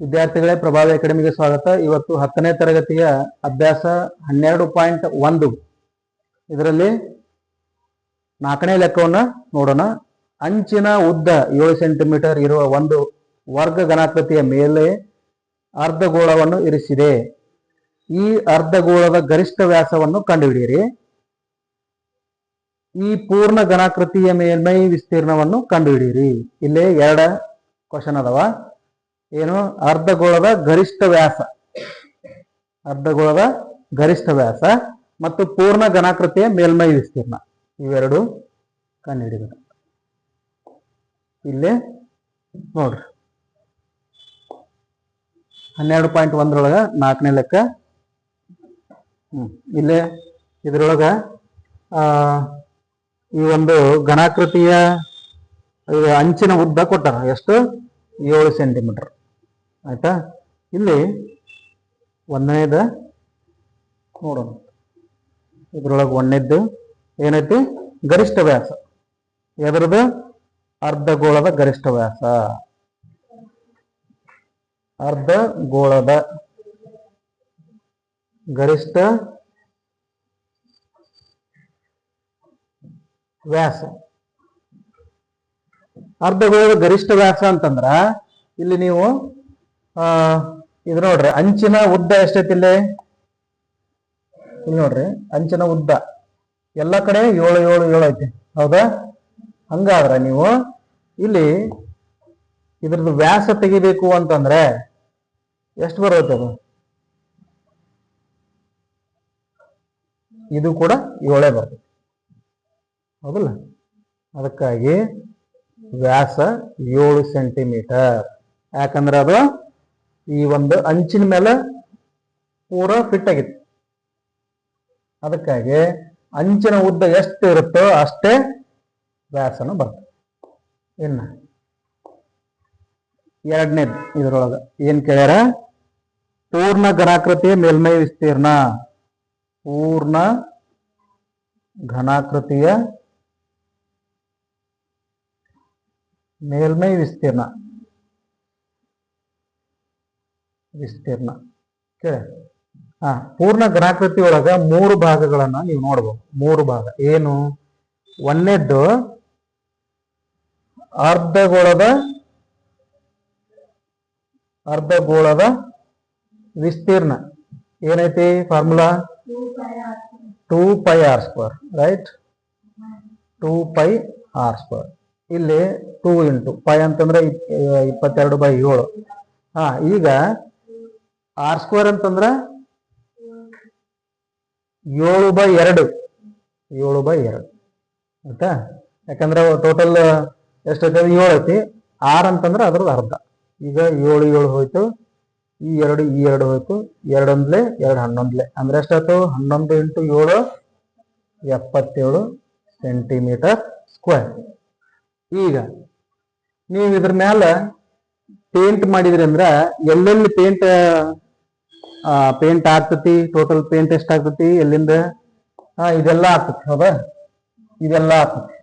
ವಿದ್ಯಾರ್ಥಿಗಳೇ ಪ್ರಭಾವಿ ಅಕಾಡೆಮಿಗೆ ಸ್ವಾಗತ. ಇವತ್ತು ಹತ್ತನೇ ತರಗತಿಯ ಅಭ್ಯಾಸ ಹನ್ನೆರಡು ಪಾಯಿಂಟ್ ಒಂದು. ಇದರಲ್ಲಿ ನಾಲ್ಕನೇ ಲೆಕ್ಕವನ್ನು ನೋಡೋಣ. ಅಂಚಿನ ಉದ್ದ ಏಳು ಸೆಂಟಿಮೀಟರ್ ಇರುವ ಒಂದು ವರ್ಗ ಘನಾಕೃತಿಯ ಮೇಲೆ ಅರ್ಧಗೋಳವನ್ನು ಇರಿಸಿದೆ. ಈ ಅರ್ಧಗೋಳದ ಗರಿಷ್ಠ ವ್ಯಾಸವನ್ನು ಕಂಡುಹಿಡಿಯಿರಿ. ಈ ಪೂರ್ಣ ಘನಾಕೃತಿಯ ಮೇಲ್ಮೈ ವಿಸ್ತೀರ್ಣವನ್ನು ಕಂಡುಹಿಡಿಯಿರಿ. ಇಲ್ಲಿ ಎರಡ ಕ್ವಶನ್ ಅದಾವ. ಏನು? ಅರ್ಧಗೋಳದ ಗರಿಷ್ಠ ವ್ಯಾಸ. ಅರ್ಧಗೋಳದ ಗರಿಷ್ಠ ವ್ಯಾಸ ಮತ್ತು ಪೂರ್ಣ ಘನಾಕೃತಿಯ ಮೇಲ್ಮೈ ವಿಸ್ತೀರ್ಣ. ಇವೆರಡು ಕಂಡುಹಿಡಿಬೇಕು. ಇಲ್ಲಿ ನೋಡ್ರಿ. ಹನ್ನೆರಡು ಪಾಯಿಂಟ್ ಒಂದರೊಳಗ ನಾಲ್ಕನೇ ಲೆಕ್ಕ. ಹ್ಮ್. ಇಲ್ಲೇ ಇದ್ರೊಳಗ ಈ ಒಂದು ಘನಾಕೃತಿಯ ಅಂಚಿನ ಉದ್ದ ಕೊಟ್ಟಾರ. ಎಷ್ಟು? ಏಳು ಸೆಂಟಿಮೀಟರ್. ಆಯ್ತಾ? ಇಲ್ಲಿ ಒಂದನೇದ ನೋಡೋಣ. ಇದ್ರೊಳಗೆ ಒಂದನೇದ್ದು ಏನೈತಿ? ಗರಿಷ್ಠ ವ್ಯಾಸ. ಅರ್ಧ ಅರ್ಧಗೋಳದ ಗರಿಷ್ಠ ವ್ಯಾಸ. ಅರ್ಧ ಗೋಳದ ಗರಿಷ್ಠ ವ್ಯಾಸ. ಅರ್ಧಗೋಳದ ಗರಿಷ್ಠ ವ್ಯಾಸ ಅಂತಂದ್ರ ಇಲ್ಲಿ ನೀವು ಇದು ನೋಡ್ರಿ, ಅಂಚಿನ ಉದ್ದ ಎಷ್ಟೈತಿ ಇಲ್ಲಿ ಇಲ್ಲಿ ನೋಡ್ರಿ, ಅಂಚಿನ ಉದ್ದ. ಎಲ್ಲ ಕಡೆ ಏಳು ಏಳು ಏಳು ಐತಿ. ಹೌದಾ? ಹಂಗಾದ್ರೆ ನೀವು ಇಲ್ಲಿ ಇದ್ರದ್ದು ವ್ಯಾಸ ತೆಗಿಬೇಕು ಅಂತಂದ್ರೆ ಎಷ್ಟು ಬರುತ್ತೆ ಅದು? ಇದು ಕೂಡ ಏಳೇ ಬರ್ತದೆ ಹೌದಲ್ಲ? ಅದಕ್ಕಾಗಿ ವ್ಯಾಸ ಏಳು ಸೆಂಟಿಮೀಟರ್. ಯಾಕಂದ್ರೆ ಅದು ಈ ಒಂದು ಅಂಚಿನ ಮೇಲೆ ಪೂರ ಫಿಟ್ ಆಗಿತ್ತು. ಅದಕ್ಕಾಗಿ ಅಂಚಿನ ಉದ್ದ ಎಷ್ಟು ಇರುತ್ತೋ ಅಷ್ಟೇ ವ್ಯಾಸನ ಬರ್ತದೆ. ಇನ್ನ ಎರಡನೇದು ಇದ್ರೊಳಗ ಏನ್ ಕೇಳ್ಯಾರ? ಪೂರ್ಣ ಘನಾಕೃತಿಯ ಮೇಲ್ಮೈ ವಿಸ್ತೀರ್ಣ. ಪೂರ್ಣ ಘನಾಕೃತಿಯ ಮೇಲ್ಮೈ ವಿಸ್ತೀರ್ಣ. ವಿಸ್ತೀರ್ಣ. ಓಕೆ ಹಾ ಪೂರ್ಣ ಘನಾಕೃತಿ ಒಳಗ ಮೂರು ಭಾಗಗಳನ್ನ ನೀವು ನೋಡ್ಬೋದು. ಮೂರು ಭಾಗ. ಏನು? ಒಂದನೇದ್ದು ಅರ್ಧಗೋಳದ ಅರ್ಧಗೋಳದ ವಿಸ್ತೀರ್ಣ. ಏನೈತಿ formula two pi R square right two pi R square ಇಲ್ಲಿ ಟೂ ಇಂಟು ಪೈ ಅಂತಂದ್ರೆ ಇಪ್- ಇಪ್ಪತ್ತೆರಡು ಬೈ ಏಳು. ಹಾ ಈಗ ಆರ್ ಸ್ಕ್ವೇರ್ ಅಂತಂದ್ರ ಏಳು ಬೈ ಎರಡು. ಏಳು ಬೈ ಎರಡು. ಆಯ್ತಾ? ಯಾಕಂದ್ರೆ ಟೋಟಲ್ ಎಷ್ಟೈತೆ ಏಳು ಐತಿ. ಆರ್ ಅಂತಂದ್ರೆ ಅದ್ರದ್ದು ಅರ್ಧ. ಈಗ ಏಳು ಏಳು ಹೋಯ್ತು. ಈ ಎರಡು ಈ ಎರಡು ಹೋಯ್ತು. ಎರಡೊಂದ್ಲೆ ಎರಡು ಹನ್ನೊಂದ್ಲೆ. ಅಂದ್ರೆ ಎಷ್ಟಾಯ್ತು ಹನ್ನೊಂದು ಇಂಟು ಏಳು ಎಪ್ಪತ್ತೇಳು ಸೆಂಟಿಮೀಟರ್ ಸ್ಕ್ವೇರ್ ಈಗ ನೀವು ಇದ್ರ ಮ್ಯಾಲ ಪೇಂಟ್ ಮಾಡಿದ್ರಿ ಅಂದ್ರೆ ಎಲ್ಲೆಲ್ಲಿ ಪೇಂಟ್ ಪೇಂಟ್ ಆಗ್ತತಿ ಟೋಟಲ್ ಪೇಂಟ್ ಎಷ್ಟ್ ಆಗ್ತತಿ, ಎಲ್ಲಿಂದ? ಇದೆಲ್ಲ ಆಗ್ತತಿ, ಹೌದಾ? ಇದೆಲ್ಲ ಆಗ್ತತಿ.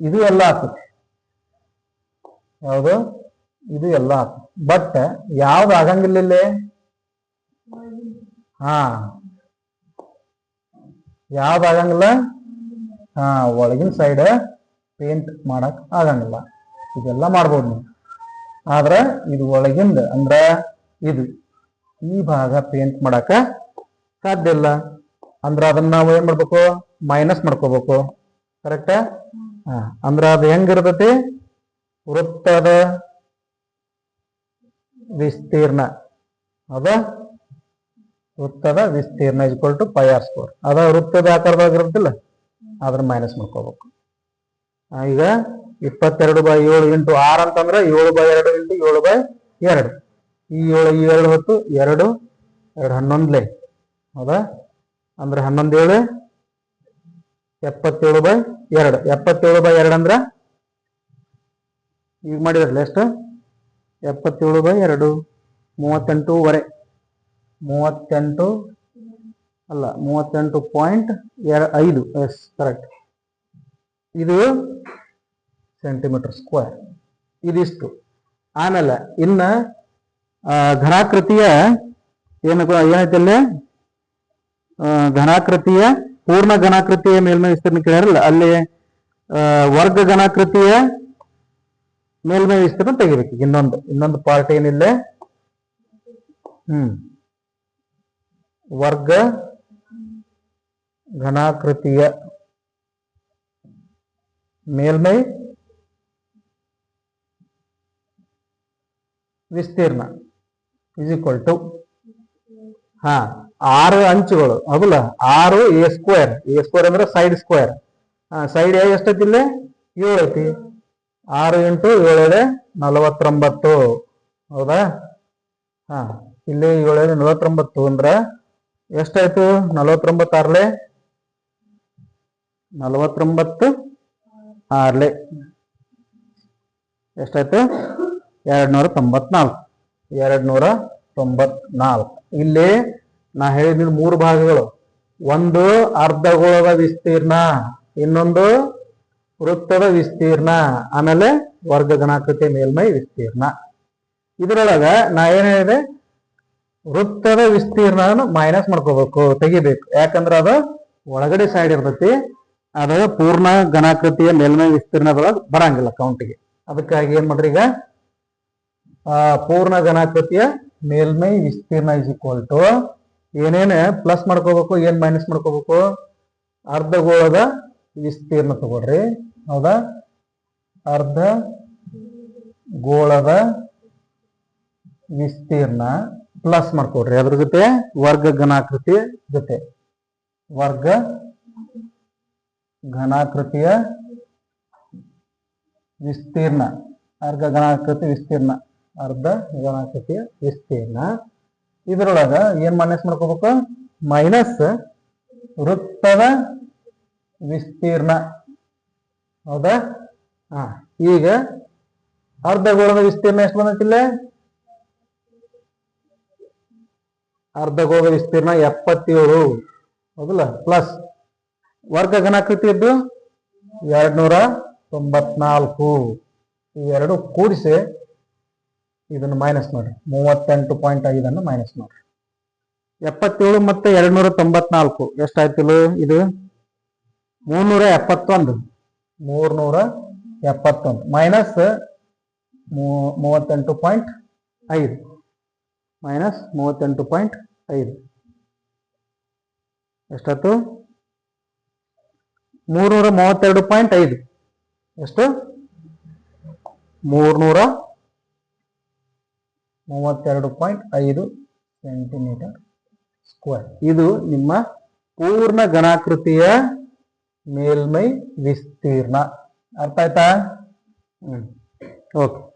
ಇದು ಎಲ್ಲ ಆಗ್ತತಿ. ಹೌದು? ಇದು ಎಲ್ಲ ಆಗ್ತತಿ. ಬಟ್ ಯಾವ್ದು ಆಗಂಗಿಲ್ಲ ಹಾ. ಯಾವ್ದು ಆಗಂಗಿಲ್ಲ? ಹಾ, ಒಳಗಿನ ಸೈಡ್ ಪೇಂಟ್ ಮಾಡಕ್ ಆಗಂಗಿಲ್ಲ. ಇದೆಲ್ಲ ಮಾಡ್ಬೋದು ನೀವು. ಆದ್ರೆ ಇದು ಒಳಗಿಂದ ಅಂದ್ರ ಇದು. ಈ ಭಾಗ ಪೇಂಟ್ ಮಾಡಕ ಸಾಧ್ಯ ಇಲ್ಲ. ಅಂದ್ರ ಅದನ್ನ ನಾವು ಏನ್ ಮಾಡ್ಬೇಕು? ಮೈನಸ್ ಮಾಡ್ಕೋಬೇಕು. ಕರೆಕ್ಟ್ ಅಂದ್ರ ಅದು ಹೆಂಗಿರ್ತತಿ ವೃತ್ತದ ವಿಸ್ತೀರ್ಣ. ಅದ ವೃತ್ತದ ವಿಸ್ತೀರ್ಣ equal to pi R square ಅದ ವೃತ್ತದ ಆಕಾರದಾಗಿರುತ್ತಿಲ್ಲ ಅದನ್ನ ಮೈನಸ್ ಮಾಡ್ಕೋಬೇಕು. ಈಗ ಇಪ್ಪತ್ತೆರಡು ಬೈ ಏಳು ಇಂಟು ಆರ್ ಅಂತಂದ್ರೆ ಏಳು ಬೈ ಎರಡು ಇಂಟು ಏಳು ಬೈ ಎರಡು. ಈ ಏಳು ಈ ಎರಡು ಹೊತ್ತು ಎರಡು ಎರಡು ಹನ್ನೊಂದ್ಲೆ. ಹೌದಾ? ಅಂದ್ರೆ ಹನ್ನೊಂದು ಏಳು ಎಪ್ಪತ್ತೇಳು ಬೈ ಎರಡು. ಎಪ್ಪತ್ತೇಳು ಬೈ ಎರಡು ಅಂದ್ರೆ? ಈಗ ಮಾಡಿದ್ರಲ್ಲ ಎಷ್ಟು? ಎಪ್ಪತ್ತೇಳು ಬೈ ಎರಡು ಮೂವತ್ತೆಂಟೂವರೆ ಮೂವತ್ತೆಂಟು, ಅಲ್ಲ, ಮೂವತ್ತೆಂಟು ಪಾಯಿಂಟ್ ಎರ, ಐದು. ಎಸ್ ಕರೆಕ್ಟ್ ಇದು ಸೆಂಟಿಮೀಟರ್ ಸ್ಕ್ವೇರ್ ಇದಿಷ್ಟು. ಆಮೇಲೆ ಇನ್ನ ಘನಾಕೃತಿಯ ಏನು ಏನೈತೆ ಅಲ್ಲಿ? ಘನಾಕೃತಿಯ, ಪೂರ್ಣ ಘನಾಕೃತಿಯ ಮೇಲ್ಮೈ ವಿಸ್ತೀರ್ಣ ಕೇಳಿರಲ್ಲ ಅಲ್ಲಿ ವರ್ಗ ಘನಾಕೃತಿಯ ಮೇಲ್ಮೈ ವಿಸ್ತೀರ್ಣ ತೆಗಿಬೇಕು. ಇನ್ನೊಂದು ಇನ್ನೊಂದು ಪಾರ್ಟ್ ಏನಿಲ್ಲ. ಹ್ಮ್. ವರ್ಗ ಘನಾಕೃತಿಯ ಮೇಲ್ಮೈ ವಿಸ್ತೀರ್ಣ. ಇಸ್ ಈಕ್ವಲ್ ಟು ಹಾ, ಆರು ಅಂಚುಗಳು, ಹೌದಲ್ಲ? ಆರು ಎ ಸ್ಕ್ವೇರ್ ಎ ಸ್ಕ್ವೇರ್ ಅಂದ್ರೆ ಸೈಡ್ ಸ್ಕ್ವೇರ್ ಸೈಡ್ ಎಷ್ಟೈತಿ ಇಲ್ಲಿ ಏಳು ಐತಿ ಆರು ಇಂಟು ಏಳೇಳೆ ನಲವತ್ತೊಂಬತ್ತು, ಹೌದಾ? ಹಾ, ಇಲ್ಲಿ ಏಳೇಳೆ ನಲವತ್ತೊಂಬತ್ತು ಅಂದ್ರೆ ಎಷ್ಟಾಯ್ತು ನಲವತ್ತೊಂಬತ್ತು ಆರ್ಲೆ ನಲವತ್ತೊಂಬತ್ತು ಆರ್ಲೆ. ಎಷ್ಟಾಯ್ತು ಎರಡು ನೂರ ತೊಂಬತ್ನಾಲ್ಕು. ಎರಡ್ ನೂರ ತೊಂಬತ್ನಾಲ್ಕು ಇಲ್ಲಿ ನಾ ಹೇಳಿದ ಮೂರು ಭಾಗಗಳು. ಒಂದು ಅರ್ಧಗೋಳದ ವಿಸ್ತೀರ್ಣ, ಇನ್ನೊಂದು ವೃತ್ತದ ವಿಸ್ತೀರ್ಣ, ಆಮೇಲೆ ವರ್ಗ ಗಣಾಕೃತಿ ಮೇಲ್ಮೈ ವಿಸ್ತೀರ್ಣ. ಇದರೊಳಗ ನಾ ಏನ್ ಹೇಳಿದೆ? ವೃತ್ತದ ವಿಸ್ತೀರ್ಣ ಮೈನಸ್ ಮಾಡ್ಕೋಬೇಕು, ತೆಗಿಬೇಕು. ಯಾಕಂದ್ರ ಅದು ಒಳಗಡೆ ಸೈಡ್ ಇರ್ತೈತಿ ಅದ ಪೂರ್ಣ ಘನಾಕೃತಿಯ ಮೇಲ್ಮೈ ವಿಸ್ತೀರ್ಣದೊಳಗೆ ಬರಂಗಿಲ್ಲ ಕೌಂಟಿಗೆ ಅದಕ್ಕಾಗಿ ಏನ್ ಮಾಡ್ರಿ ಈಗ? ಪೂರ್ಣ ಘನಾಕೃತಿಯ ಮೇಲ್ಮೈ ವಿಸ್ತೀರ್ಣ ಇಸ್ ಈಕ್ವಲ್ ಟು ಏನೇನ್? ಪ್ಲಸ್ ಮಾಡ್ಕೋಬೇಕು, ಏನ್ ಮೈನಸ್ ಮಾಡ್ಕೋಬೇಕು? ಅರ್ಧಗೋಳದ ವಿಸ್ತೀರ್ಣ ತಗೊಳ್ರಿ. ಹೌದಾ? ಅರ್ಧ ಗೋಳದ ವಿಸ್ತೀರ್ಣ ಪ್ಲಸ್ ಮಾಡ್ಕೊಡ್ರಿ. ಅದ್ರ ಜೊತೆ ವರ್ಗ ಘನಾಕೃತಿ ಜೊತೆ. ವರ್ಗ ಘನಾಕೃತಿಯ ವಿಸ್ತೀರ್ಣ. ಅರ್ಧ ಘನಾಕೃತಿ ವಿಸ್ತೀರ್ಣ. ಅರ್ಧ ಘನಾಕೃತಿಯ ವಿಸ್ತೀರ್ಣ. ಇದರೊಳಗ ಏನ್ ಮೈನಸ್ ಮಾಡ್ಕೋಬೇಕು? ಮೈನಸ್ ವೃತ್ತದ ವಿಸ್ತೀರ್ಣ. ಹೌದಾ? ಹಾ, ಈಗ ಅರ್ಧ ಗೋಳದ ವಿಸ್ತೀರ್ಣ ಎಷ್ಟು ಬಂದಿಲ್ಲ ಅರ್ಧ ಗೋಳದ ವಿಸ್ತೀರ್ಣ ಎಪ್ಪತ್ತೇಳು. ಹೌದಲ್ಲ? ಪ್ಲಸ್ ವರ್ಗ ಘನಾಕೃತಿಯದ್ದು ಎರಡ್ ನೂರ ತೊಂಬತ್ನಾಲ್ಕು. ಇವೆರಡು ಕೂಡಿಸಿ ಇದನ್ನು ಮೈನಸ್ ಮಾಡಿ ಮೂವತ್ತೆಂಟು ಪಾಯಿಂಟ್ ಐದನ್ನು ಮೈನಸ್ ಮಾಡಿರಿ. ಎಪ್ಪತ್ತೇಳು ಮತ್ತು ಎರಡ್ ನೂರ ತೊಂಬತ್ನಾಲ್ಕು ಎಷ್ಟಾಯ್ತಿಲ್ಲ ಇದು? ಮೂರ್ನೂರ ಎಪ್ಪತ್ತೊಂದು ಮೂರ್ನೂರ ಎಪ್ಪತ್ತೊಂದು ಮೈನಸ್ ಮೂವತ್ತೆಂಟು ಪಾಯಿಂಟ್ ಐದು. ಮೈನಸ್ ಮೂವತ್ತೆಂಟು ಪಾಯಿಂಟ್ ಐದು. ಎಷ್ಟಾಯ್ತು? ಮೂರ್ನೂರ ಮೂವತ್ತೆರಡು ಪಾಯಿಂಟ್ ಐದು. ಎಷ್ಟು? ಮೂರ್ನೂರ ಮೂವತ್ತೆರಡು ಪಾಯಿಂಟ್ ಐದು ಸೆಂಟಿಮೀಟರ್ ಸ್ಕ್ವೇರ್. ಇದು ನಿಮ್ಮ ಪೂರ್ಣ ಘನಾಕೃತಿಯ ಮೇಲ್ಮೈ ವಿಸ್ತೀರ್ಣ. ಅರ್ಥ ಆಯ್ತಾ? ಹ್ಮ್. ಓಕೆ.